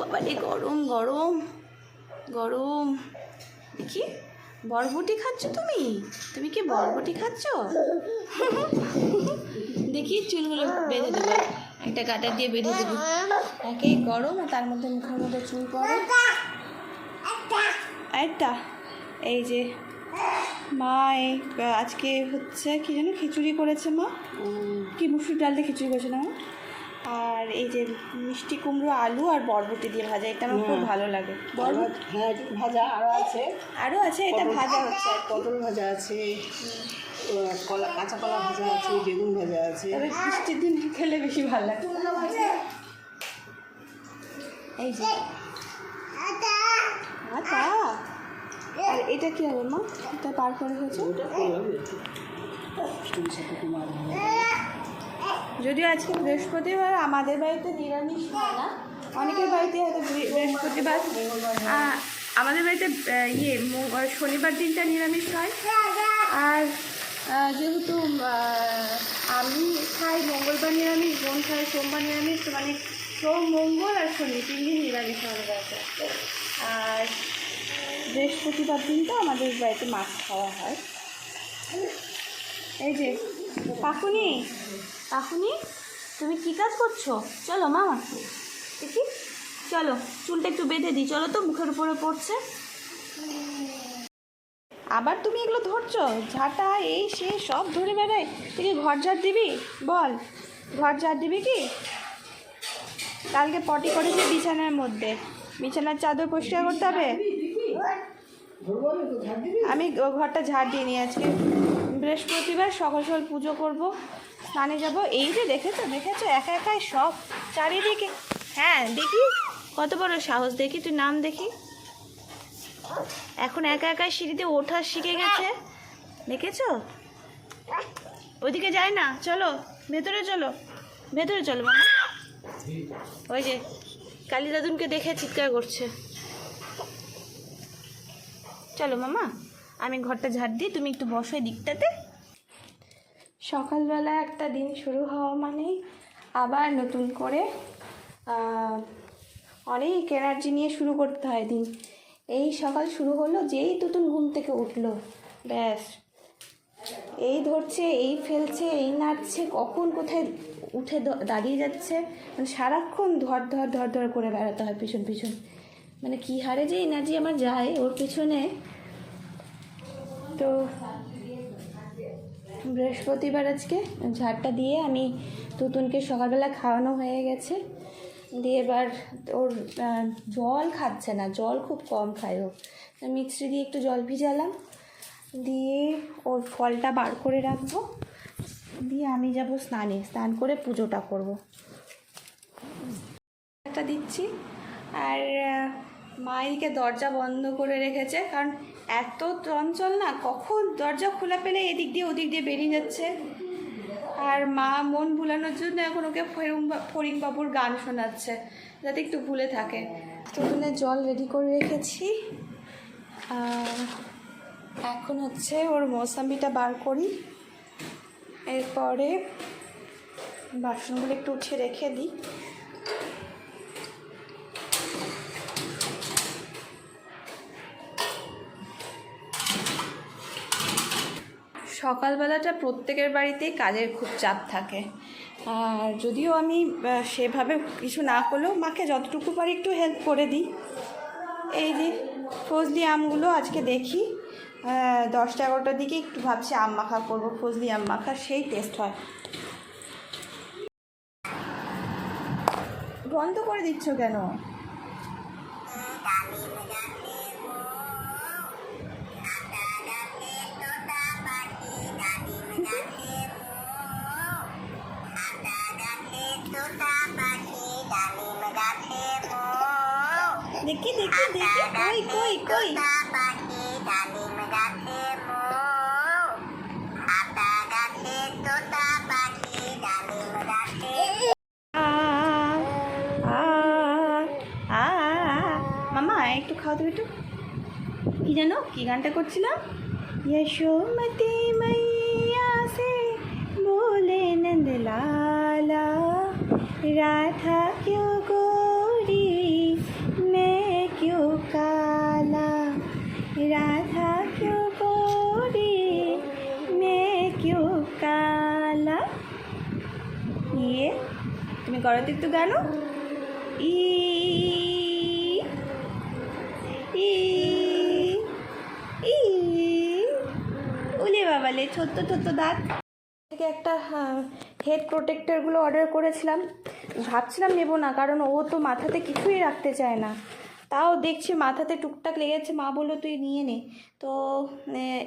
বাবারে গরম গরম গরম। দেখি বরবটি খাচ্ছ তুমি? তুমি কি বরবটি খাচ্ছ? দেখি চুলগুলো বেঁধে দেবো। একটা কাটা দিয়ে বেঁধে দেবো। একেই গরম আর তার মধ্যে মুখের মধ্যে চুল পড়ে। একটা এই যে মা এই আজকে হচ্ছে কি যেন খিচুড়ি করেছে মা? কি মুসুর ডাল দিয়ে খিচুড়ি করেছে না? আর এই যে মিষ্টি কুমড়ো আলু আর বরবটি দিয়ে ভাজা এটা আমার খুব ভালো লাগে। বরবটি? হ্যাঁ ভাজা আরও আছে। আরও আছে? এটা ভাজা হচ্ছে। পটল ভাজা আছে। কলা কাঁচা কলা ভাজা আছে বেগুন ভাজা আছে। তবে বৃষ্টির দিন খেলে বেশি ভালো লাগে। এই যে। আটা। আর এটা কি হবে মা? এটা পার করে হয়েছে ওটা করলাম একটু মিষ্টির সাথে তোমার যদিও আজকে বৃহস্পতিবার, আমাদের বাড়িতে নিরামিষ হয় না। অনেকের বাড়িতে হয়তো বৃহস্পতিবার। আমাদের বাড়িতে ইয়ে শনিবার দিনটা নিরামিষ হয়। আর যেহেতু আমি খাই, মঙ্গলবার নিরামিষ, বোন খাই সোমবার নিরামিষ মানে সোম, মঙ্গল আর শনি তিন দিন নিরামিষ আমাদের বাড়িতে। আর বৃহস্পতিবার দিনটা আমাদের বাড়িতে মাছ খাওয়া হয়। এই যে কাকুনি কাকুনি তুমি কি কাজ করছ? চলো, মামা। দেখি, চলো, চুলটা একটু বেঁধে দিই। চলো তো, মুখের উপরে পড়ছে। আবার তুমি এগুলো ধরছো? ঝাঁটা, এই, সে, সব ধরে বেড়ায়। তুই কি ঘর ঝাড় দিবি? বল, ঘর ঝাড় দিবি কি? কালকে পটি করেছে বিছানার মধ্যে। বিছানার চাদর পরিষ্কার করতে হবে? আমি ঘরটা ঝাড় দিয়ে নিই আজকে। বৃহস্পতিবার সকাল সকাল পুজো করব। স্নানে যাব। এই যে দেখেছ দেখেছ? একা একাই সব। চারিদিকে হ্যাঁ দেখি। কত বড় সাহস। দেখি, তুই নাম দেখি। এখন একা একাই সিঁড়িতে ওঠা শিখে গেছে। দেখেছ? ওইদিকে যায় না, চলো। ভেতরে চলো। ভেতরে চলো, মামা। ওই যে, কালী দাদুনকে দেখে চিৎকার করছে। চলো, মামা। আমি ঘরটা ঝাড় দিই, তুমি একটু বসো এই দিকটাতে। সকালবেলা একটা দিন শুরু হওয়া মানেই আবার নতুন করে অনেক এনার্জি নিয়ে শুরু করতে হয় দিন। এই সকাল শুরু হলো, যেই তুতুন ঘুম থেকে উঠল, ব্যাস। এই ধরছে, এই ফেলছে, এই নাচছে কখন কোথায় উঠে দাঁড়িয়ে যাচ্ছে মানে সারাক্ষণ ধর ধর ধর ধর করে বেড়াতে হয় পিছন পিছন। মানে কী হারে যে এনার্জি আমার যায় ওর পিছনে। তো বৃহস্পতিবার আজকে ঝাড়টা দিয়ে আমি তুতুনকে সকালবেলা খাওয়ানো হয়ে গেছে। দিয়ে এবার ওর জল খাচ্ছে না জল খুব কম খায় ও। মিক্সি দিয়ে একটু জল ভিজালাম। দিয়ে ওর ফলটা বার করে রাখব। দিয়ে আমি যাব স্নানে স্নান করে পুজোটা করব। একটা দিচ্ছি। আর আহ, মা দরজা বন্ধ করে রেখেছে কারণ এত চঞ্চল না? কখন দরজা খোলা পেলে এদিক দিয়ে ওদিক দিয়ে বেরিয়ে যাচ্ছে? আর মা মন ভুলানোর জন্য এখন ওকে ফরিং বাবুর গান শোনাচ্ছে, যাতে একটু ভুলে থাকে। তোদের জল রেডি করে রেখেছি। এখন হচ্ছে ওর মৌসাম্বিটা বার করি। এরপরে বাসনগুলো একটু উঠে রেখে দিই। সকালবেলাটা প্রত্যেকের বাড়িতেই কাজের খুব চাপ থাকে। আর যদিও আমি সেভাবে কিছু না করলেও মাকে যতটুকু পারি একটু হেল্প করে দিই। এই যে ফজলি আমগুলো আজকে দেখি দশটা এগারোটার দিকে একটু ভাবছি আম মাখা করব, ফজলি আম মাখা, সেই টেস্ট হয়। বন্ধ করে দিচ্ছ কেন? দেখি দেখি দেখি কই কই কই আ, আ, আ, মামা একটু খাও তুমি একটু কি জানো কি গানটা করছিলাম यशोमती मैया से बोले রাধা क्यों गोरी मैं क्यों কালা। রাধা क्यों गोरी मैं क्यों কালা। ইয়ে তুমি করো একটু গানো? ই ই উলে বাবালে ছোট্ট ছোট্ট দাঁত। থেকে একটা হেড প্রোটেক্টারগুলো অর্ডার করেছিলাম। ভাবছিলাম নেব না, কারণ ও তো মাথাতে কিছুই রাখতে চায় না। তাও দেখছি মাথাতে টুকটাক লেগেছে, মা বলল, তুই নিয়ে নে। তো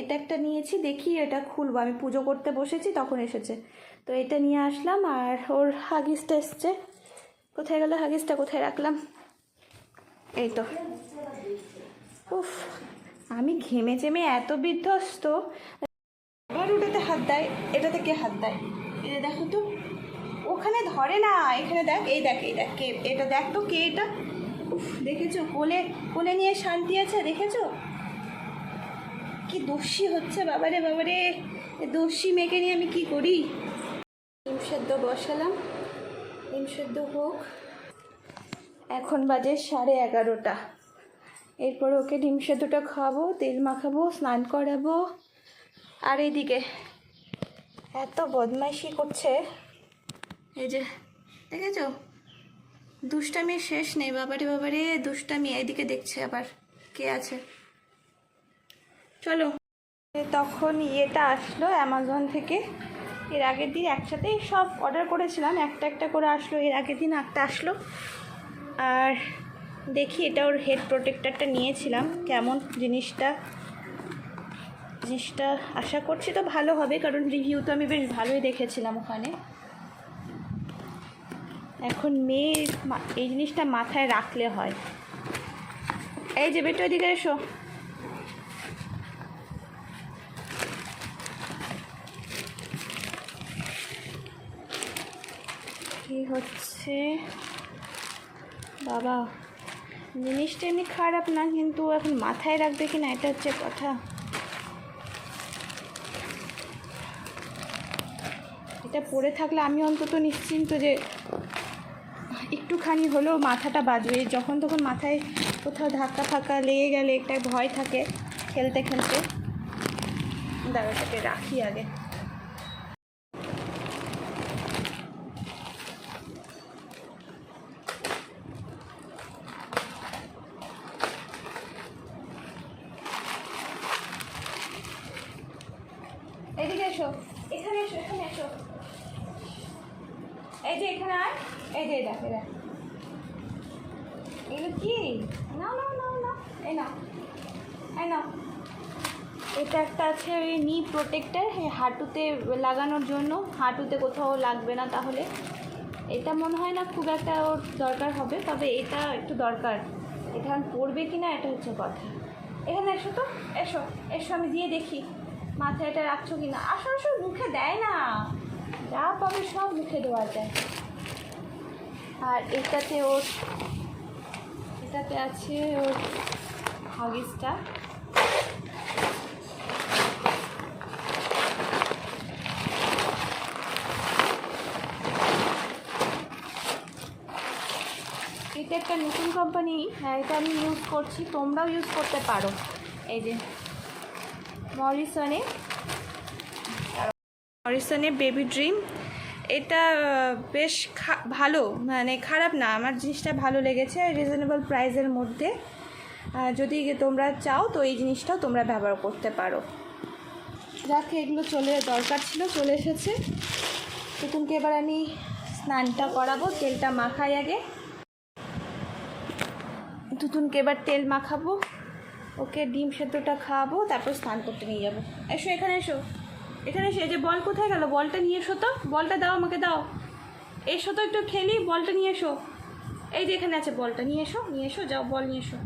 এটা একটা নিয়েছি, দেখি এটা খুলবো। আমি পুজো করতে বসেছি, তখন এসেছে। তো এটা নিয়ে আসলাম, আর ওর হাগিসটা এসছে। কোথায় গেল হাগিসটা? কোথায় রাখলাম? এই তো। উফ, আমি ঘেমে চেমে এত বিধ্বস্ত। আবার ওটাতে হাত দেয়, এটাতে কে হাত দেয়? এটা দেখো তো। ওখানে ধরে না, এখানে দেখ, এই দেখ এই দেখ, কে, এটা দেখ তো কে এটা। উফ, দেখেছ? কোলে কোলে নিয়ে শান্তি আছে, দেখেছ? কি দোষী হচ্ছে, বাবারে বাবারে। দোষী মেয়েকে নিয়ে আমি কি করি? ডিম সেদ্ধ বসালাম, ডিম সেদ্ধ হোক। এখন বাজে সাড়ে এগারোটা। এরপর ওকে ডিম সেদ্ধটা খাওয়াবো তেল মাখাবো, স্নান করাবো। আর এইদিকে, এত বদমাইশি করছে। এই যে, দেখেছ? দুষ্টামির শেষ নেই, বাবারে বাবারে, দুষ্টামি। এইদিকে দেখছে আবার কে আছে। চলো। তখন ইয়েটা আসলো অ্যামাজন থেকে। এর আগের দিন একসাথেই সব অর্ডার করেছিলাম। একটা একটা করে আসলো, এর আগের দিন একটা আসলো। আর দেখি এটা ওর হেড প্রোটেক্টরটা নিয়েছিলাম। কেমন জিনিসটা? জিনিসটা আশা করছি তো ভালো হবে, কারণ রিভিউ তো আমি বেশ ভালোই দেখেছিলাম ওখানে। এখন মেয়ে এই জিনিসটা মাথায় রাখলে হয়। এই যে বেটো এদিকে এসো। কি হচ্ছে? বাবা, জিনিসটা এমনি খারাপ না, কিন্তু এখন মাথায় রাখবে কি না এটা হচ্ছে কথা। এটা পড়ে থাকলে আমি অন্তত নিশ্চিন্ত যে একটুখানি হলেও মাথাটা বাজবে। যখন তখন মাথায় কোথাও ধাক্কা ফাক্কা লেগে গেলে একটা ভয় থাকে খেলতে খেলতে। দাদাটাকে রাখি আগে। এদিকে এসো, এখানে এসো এখানে এসো। এই যে এখানে আয়, এই যে দেখ দেখ। এটা একটা আছে ওই নি প্রোটেক্টার হাঁটুতে লাগানোর জন্য। হাঁটুতে কোথাও লাগবে না তাহলে। এটা মনে হয় না খুব একটা ওর দরকার হবে, তবে এটা একটু দরকার। এটা এখন পড়বে কি না এটা হচ্ছে কথা। এখানে এসো তো, এসো এসো, আমি দিয়ে দেখি মাথায় এটা রাখছো কি না আসলে সব মুখে দেয় না। যা পাবে সব মুখে দেওয়া যায়। আর এটাতে ওর এটাতে আছে ওর হাগিসটা। এটা একটা নতুন কোম্পানি হ্যাঁ এটা আমি ইউজ করছি, তোমরাও ইউজ করতে পারো। এই যে, মরিসনে মরিসনে বেবি ড্রিম এটা বেশ ভালো মানে খারাপ না। আমার জিনিসটা ভালো লেগেছে রিজনেবল প্রাইসের মধ্যে। যদি তোমরা চাও, তো এই জিনিসটাও তোমরা ব্যবহার করতে পারো। যাক, এগুলো চলে, দরকার ছিল, চলে এসেছে। তুতুনকে এবার আমি স্নানটা করাবো, তেলটা মাখাই আগে। তুতুনকে এবার তেল মাখাবো। ওকে, ডিম সেদ্ধটা খাওয়াবো, তারপর স্নান করতে নিয়ে যাব। এসো, এখানে এসো। এখানে এসে যে বল কোথায় গেল? বলটা নিয়ে এসো তো। বলটা দাও আমাকে, দাও। এসো তো একটু, খেলি। বলটা নিয়ে এসো। এই যে এখানে আছে বলটা। নিয়ে এসো নিয়ে এসো, যাও, বল নিয়ে এসো।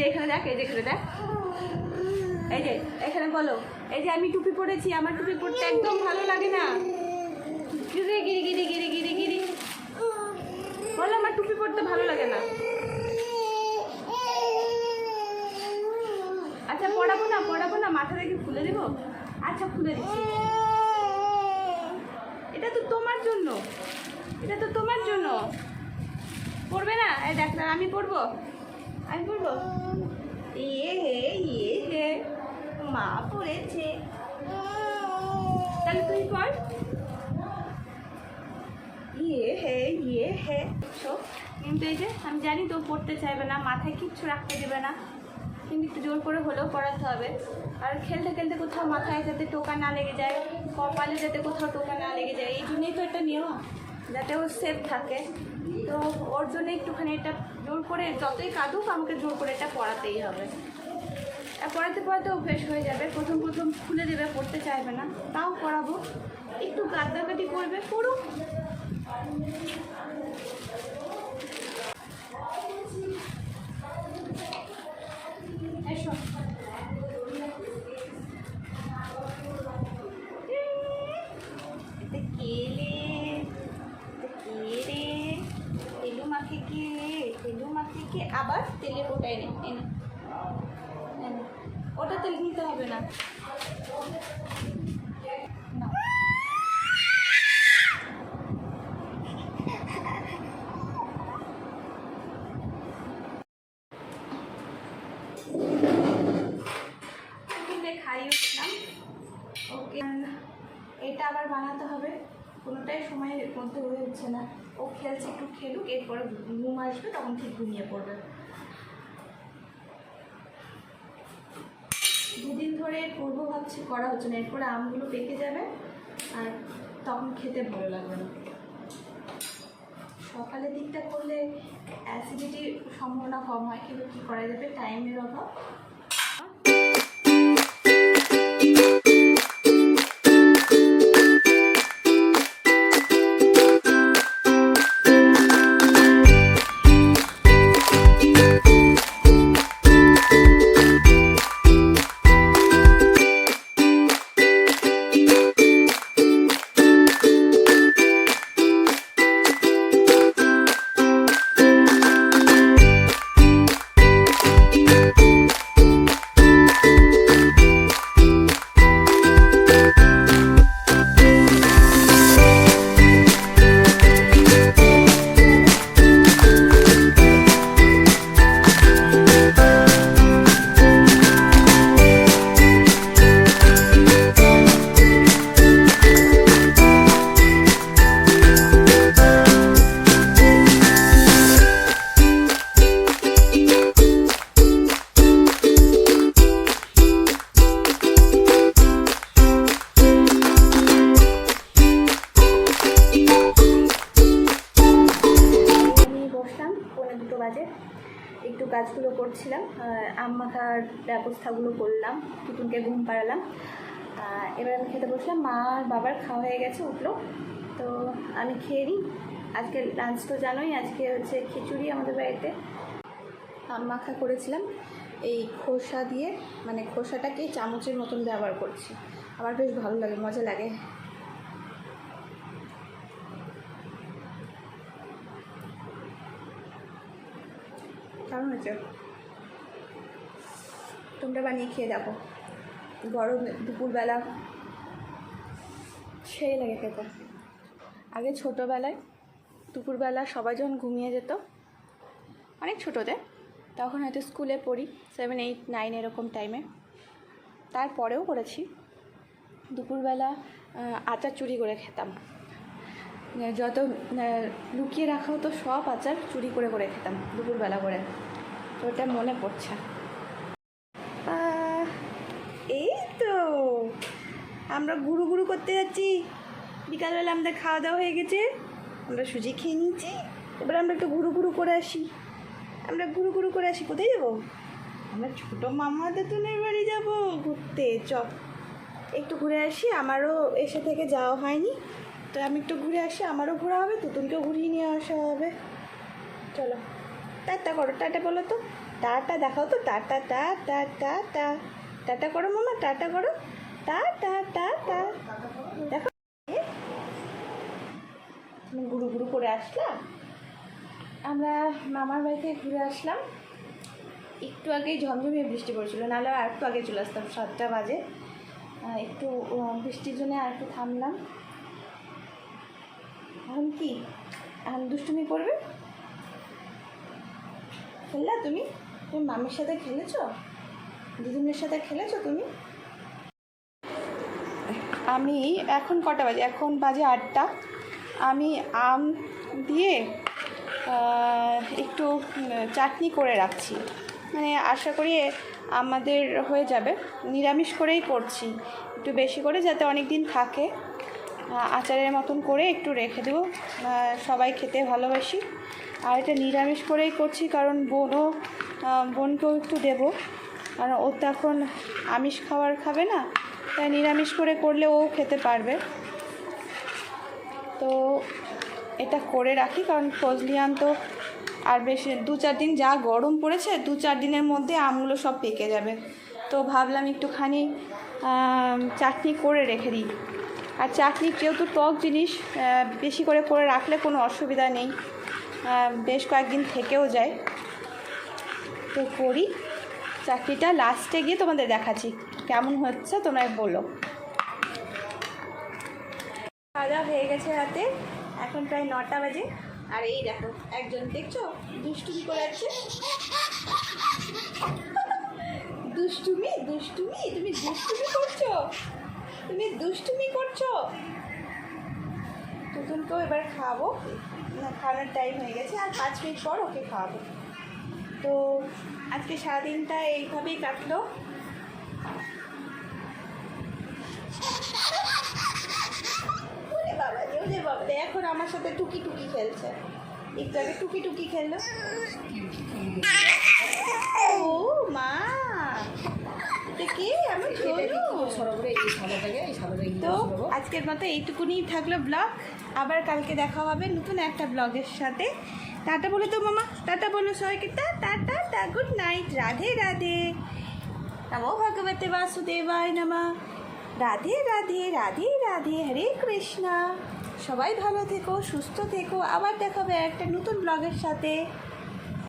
যে এখানে দেখ, এই যে এখানে দেখ। এই যে, এখানে বলো। এই যে আমি টুপি পরেছি, আমার টুপি পরতে একদম ভালো লাগে না। গিরি গিরি গিরি গিরি গিরি গিরি। বলো, আমার টুপি পরতে ভালো লাগে না। আচ্ছা পড়াবো না পড়াবো না, মাথা কি খুলে দেবো? আচ্ছা খুলে দিচ্ছি। এটা তো তোমার জন্য। এটা তো তোমার জন্য। পড়বে না? এই দেখ, আমি পড়ব আমি পড়ব ইয়ে হে ইয়ে হে মা পড়েছে। তাহলে তুই পড়। ইয়ে হে ইয়ে হে শো কিন্তু এই যে, আমি জানি তো পড়তে চাইবে না, মাথায় কিচ্ছু রাখতে দেবে না। কিন্তু একটু জোর করে হলেও পড়াতে হবে। আর খেলতে খেলতে কোথাও মাথায় যাতে টোকা না লেগে যায়, কপালে যাতে কোথাও টোকা না লেগে যায়, এই জন্যই তো একটা নিয়ম। যাতে ও সেফ থাকে। তো ওর জন্য একটুখানি এটা জোর করে, যতই কাঁদুক আমাকে জোর করে এটা পড়াতেই হবে। আর পড়াতে পড়াতে অভ্যেস হয়ে যাবে। প্রথম প্রথম খুলে দেবে, পড়তে চাইবে না। তাও পড়াবো। একটু গাদ্দাগাদি করবে, পড়ুক। তেল নিতে হবে না। খাইয়ে উঠলাম। ওকে, এটা আবার বানাতে হবে। কোনোটাই সময়ের মধ্যে হয়ে উঠছে না। ও খেলছে, একটু খেলুক, এরপরে ঘুম আসবে, তখন ঠিক ঘুমিয়ে পড়বে। ধরে করব ভাবছি, করা হচ্ছে না। এরপরে আমগুলো পেকে যাবে আর তখন খেতে ভালো লাগবে না। সকালের দিকটা করলে অ্যাসিডিটির সম্ভাবনা কম হয়, কিন্তু কী করা যাবে? টাইমের অভাব। করছিলাম আম মাখার ব্যবস্থাগুলো করলাম টুটুনকে ঘুম পাড়ালাম এবার আমি খেতে বসলাম, মা আর বাবার খাওয়া হয়ে গেছে, উঠল। তো আমি খেয়ে নিই। আজকে লাঞ্চ তো জানোই, আজকে হচ্ছে খিচুড়ি আমাদের বাড়িতে। আম মাখা করেছিলাম, এই খোসা দিয়ে মানে খোসাটাকে চামচের মতন ব্যবহার করছি। আমার বেশ ভালো লাগে, মজা লাগে। কেমন হয়েছে? তোমরা বানিয়ে খেয়ে দেখো। গরম দুপুরবেলা সেই লাগে খেতে। আগে ছোটোবেলায় দুপুরবেলা সবাই যখন ঘুমিয়ে যেত, অনেক ছোটোতে তখন হয়তো স্কুলে পড়ি সেভেন এইট নাইন এরকম টাইমে তারপরেও করেছি। দুপুরবেলা আচার চুরি করে খেতাম। যত লুকিয়ে রাখা হতো সব আচার চুরি করে করে খেতাম, দুপুরবেলা করে। তো ওটা মনে পড়ছে আহ, এই তো আমরা গুরু গুরু করতে যাচ্ছি। বিকালবেলা আমাদের খাওয়া দাওয়া হয়ে গেছে। আমরা সুজি খেয়ে নিয়েছি। এবার আমরা একটু ঘুরু ঘুরু করে আসি। আমরা ঘুরু ঘুরু করে আসি। কোথায় যাব? আমরা ছোটো মামা তেতুনের বাড়ি যাব ঘুরতে। চ একটু ঘুরে আসি। আমারও এসে থেকে যাওয়া হয়নি। তো আমি একটু ঘুরে আসি। আমারও ঘোরা হবে। তুতুনকেও ঘুরিয়ে নিয়ে আসা হবে। চলো। টাটা করো। টাটা বলো তো। টাটা দেখাও তো। টাটা টা টা টা টা টাটা করো মামা। টাটা করো। টা টা টা টা। দেখো। তুমি গুরু গুরু করে আসলাম। আমরা মামার বাড়ি থেকে ঘুরে আসলাম। একটু আগেই ঝমঝমিয়ে বৃষ্টি পড়ছিল, নাহলে আর একটু আগে চলে আসতাম, সাতটা বাজে। একটু বৃষ্টির জন্য আর একটু থামলাম। এখন কি? এখন দুষ্টুমি করবে? খেললা তুমি? তুমি মামির সাথে খেলেছো? দিদিমের সাথে খেলেছো তুমি? আমি এখন কটা বাজে? এখন বাজে আটটা। আমি আম দিয়ে একটু চাটনি করে রাখছি। মানে আশা করি আমাদের হয়ে যাবে। নিরামিষ করেই করছি। একটু বেশি করে যাতে অনেক দিন থাকে আচারের মতন করে একটু রেখে দেবো। সবাই খেতে ভালোবাসি। আর এটা নিরামিষ করেই করছি কারণ বোনও বোনকেও একটু দেবো। কারণ ও তো এখন আমিষ খাবার খাবে না। তাই নিরামিষ করে করলে ও খেতে পারবে। তো এটা করে রাখি, কারণ ফজলিয়ান তো আর বেশি দু চার দিন যা গরম পড়েছে, দু চার দিনের মধ্যে আমগুলো সব পেকে যাবে। তো ভাবলাম একটুখানি চাটনি করে রেখে দিই। আর চাটনি যেহেতু টক জিনিস বেশি করে করে রাখলে কোনো অসুবিধা নেই। বেশ কয়েকদিন থেকেও যায়। তো করি। চাকরিটা লাস্টে গিয়ে তোমাদের দেখাচ্ছি। কেমন হচ্ছে তোমরা বলো। খাওয়া হয়ে গেছে রাতে। এখন প্রায় নটা বাজে। আর এই দেখো, একজন দেখছ? দুষ্টুমি করে আছে দুষ্টুমি? দুষ্টুমি? তুমি দুষ্টুমি করছ? তুমি দুষ্টুমি করছ? তুতুনকেও এবার না, খাওয়ানোর টাইম হয়ে গেছে। আর পাঁচ মিনিট পর ওকে খাওয়াবো। তো আজকে সারাদিনটা এইভাবেই কাটলো। বাবা রে বাবা এখন আমার সাথে টুকি টুকি খেলছে। একটু আগে টুকি টুকি খেললো। ও মা কে? তো আজকের মতো এইটুকুনি থাকল ব্লগ। আবার কালকে দেখা হবে নতুন একটা ব্লগের সাথে। টাটা বলে তো, মামা। টাটা বলো সবাইকে। তা টাটা তা গুড নাইট রাধে রাধে। নমো ভগবতে বাসুদেবায় নমা। রাধে রাধে রাধে রাধে, হরে কৃষ্ণা। সবাই ভালো থেকো, সুস্থ থেকো। আবার দেখাবে একটা নতুন ব্লগের সাথে।